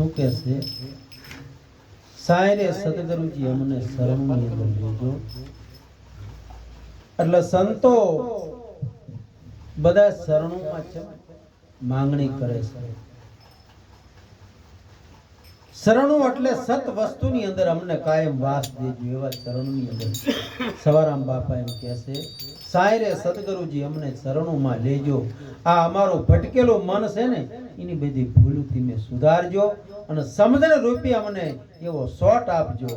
શું કે છે? સાયરે સદગુરુજી અમને શરણની અંદર લેજો એટલે સંતો બધા શરણોમાં છે માંગણી કરે છે. શરણું એટલે સત વસ્તુની અંદર અમને કાયમ વાસ દેજો એવા શરણની અંદર. સવારામ બાપા એમ કહે છે સાંઈ રે સદગુરુજી અમને શરણોમાં લેજો. આ અમારો ભટકેલો મન છે ને, એની બધી ભૂલું તમે સુધારજો અને સમજણ રૂપી અમને એવો શોટ આપજો.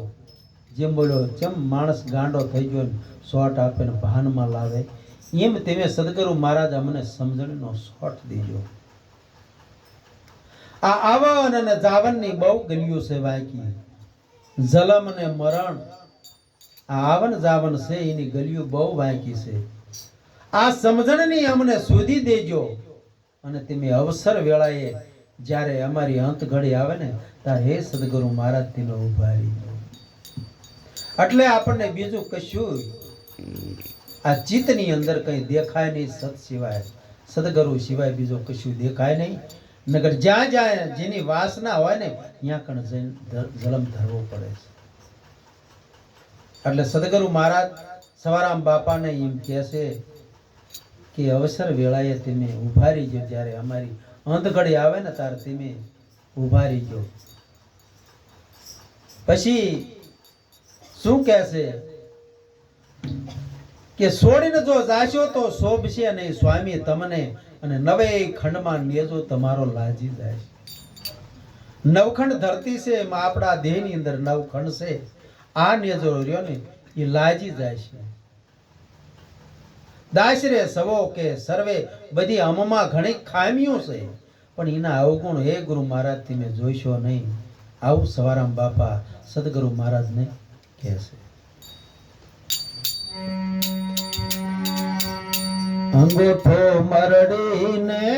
જેમ બોલો, જેમ માણસ ગાંડો થઈ ગયો શોટ આપે ભાનમાં લાવે. એમ તમે સદગુરુ મહારાજ અમને સમજણનો શોટ દેજો આ આવન અને જાવનની બહુ ગલીઓ છે વાંકી જલમ ને મરણ આવન જાવન છે, એની ગલીઓ બહુ વાંકી છે. આ સમજણની અમને શોધી દેજો. અને તમે અવસર વેળાએ જ્યારે અમારી અંત ઘડી આવે ને ત્યારે હે સદગુરુ મહારાજ તેનો ઊભા એટલે આપણને બીજું કશું આ ચિત્તની અંદર કંઈ દેખાય નહીં, સત સિવાય. સદગુરુ સિવાય બીજું કશું દેખાય નહીં. નગર જ્યાં જ્યાં જેની વાસના હોય ને, ત્યાં જઈને જલમ ધરવો પડે છે. એટલે સદગુરુ મહારાજ સવારામ બાપાને એમ કહે છે કે અવસર વેળાએ તમે ઊભા રહીજો, જ્યારે અમારી અંધઘડી આવે ને ત્યારે તમે ઊભા રહીજો. પછી શું કહે છે કે છોડીને જો જાશો તો શોભશે નહીં સ્વામી તમને અને નવે ખંડમાં નેજો, તમારો લાજી જાય નવખંડ ધરતી છે, એમાં આપણા દેહની અંદર નવખંડ છે. આ નેજો રહ્યો ને એ લાજી જાય છે. દાશરે સવો કે સર્વે બધી અમમાં ઘણી ખામીઓ છે, પણ એના અવગુણ હે ગુરુ મહારાજ તમે જોઈશો નહીં. આવું સવારામ બાપા સદગુરુ મહારાજને કહેશે અંગૂઠો મરડીને